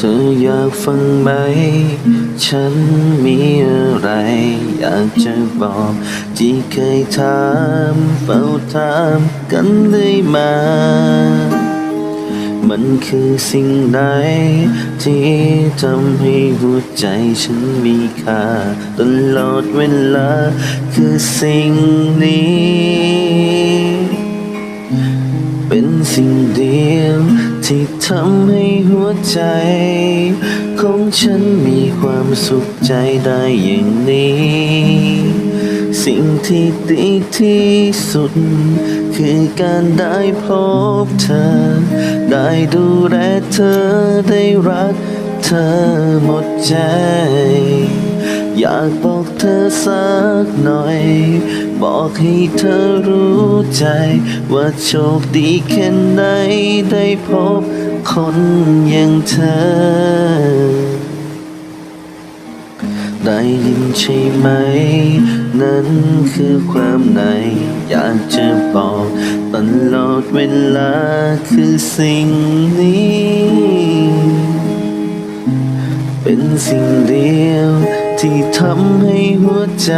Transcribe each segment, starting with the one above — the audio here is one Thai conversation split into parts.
ธออยากฟังไหม ฉันมีอะไร อยากจะบอก ที่เคยถามเฝ้าถามกันเลยมา มันคือสิ่งใด ที่ทำให้หัวใจฉันมีค่า ตลอดเวลา คือสิ่งนี้ เป็นสิ่งเดียว ที่ทำให้หัวใจ ของฉันมีความสุขใจได้อย่างนี้ สิ่งที่ดีที่สุด คือการได้พบเธอ ได้ดูแลเธอได้รักเธอหมดใจ อยากบอกเธอสักหน่อย บอกให้เธอรู้ใจ ว่าโชคดีแค่ไหนได้พบคนอย่างเธอได้ยินใช่ไหม นั้นคือความใน อยากจะบอกตลอดเวลาคือสิ่งนี้ เป็นสิ่งเดียว ที่ทำให้หัวใจ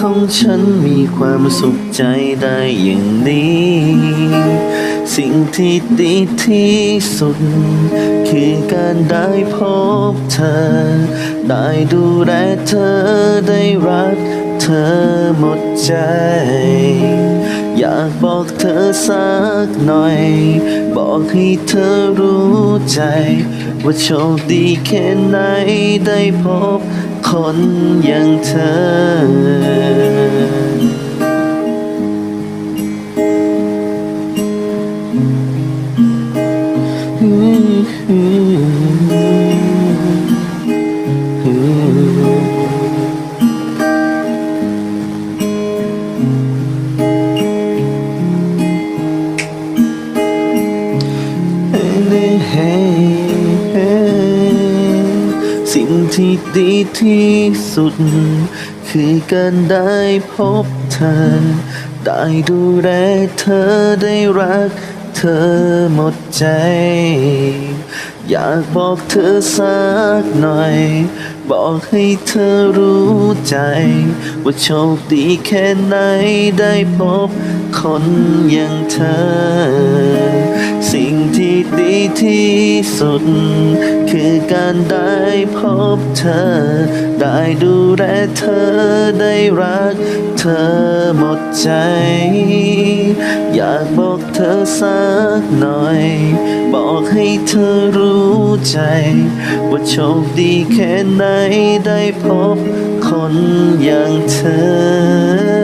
ของฉันมีความสุขใจได้อย่างนี้ สิ่งที่ดีที่สุด คือการได้พบเธอ ได้ดูแลเธอได้รักเธอหมดใจ อยากบอกเธอสักหน่อย บอกให้เธอรู้ใจ ว่าโชคดีแค่ไหนได้พบคนอย่างเธอ สิ่งที่ดีที่สุด คือการได้พบเธอ ได้ดูแลเธอได้รักเธอหมดใจ อยากบอกเธอสักหน่อย บอกให้เธอรู้ใจ ว่าโชคดีแค่ไหนได้พบคนอย่างเธอ ที่ดีที่สุด คือการได้พบเธอ ได้ดูแลเธอได้รักเธอหมดใจ อยากบอกเธอสักหน่อย บอกให้เธอรู้ใจ ว่าโชคดีแค่ไหนได้พบคนอย่างเธอ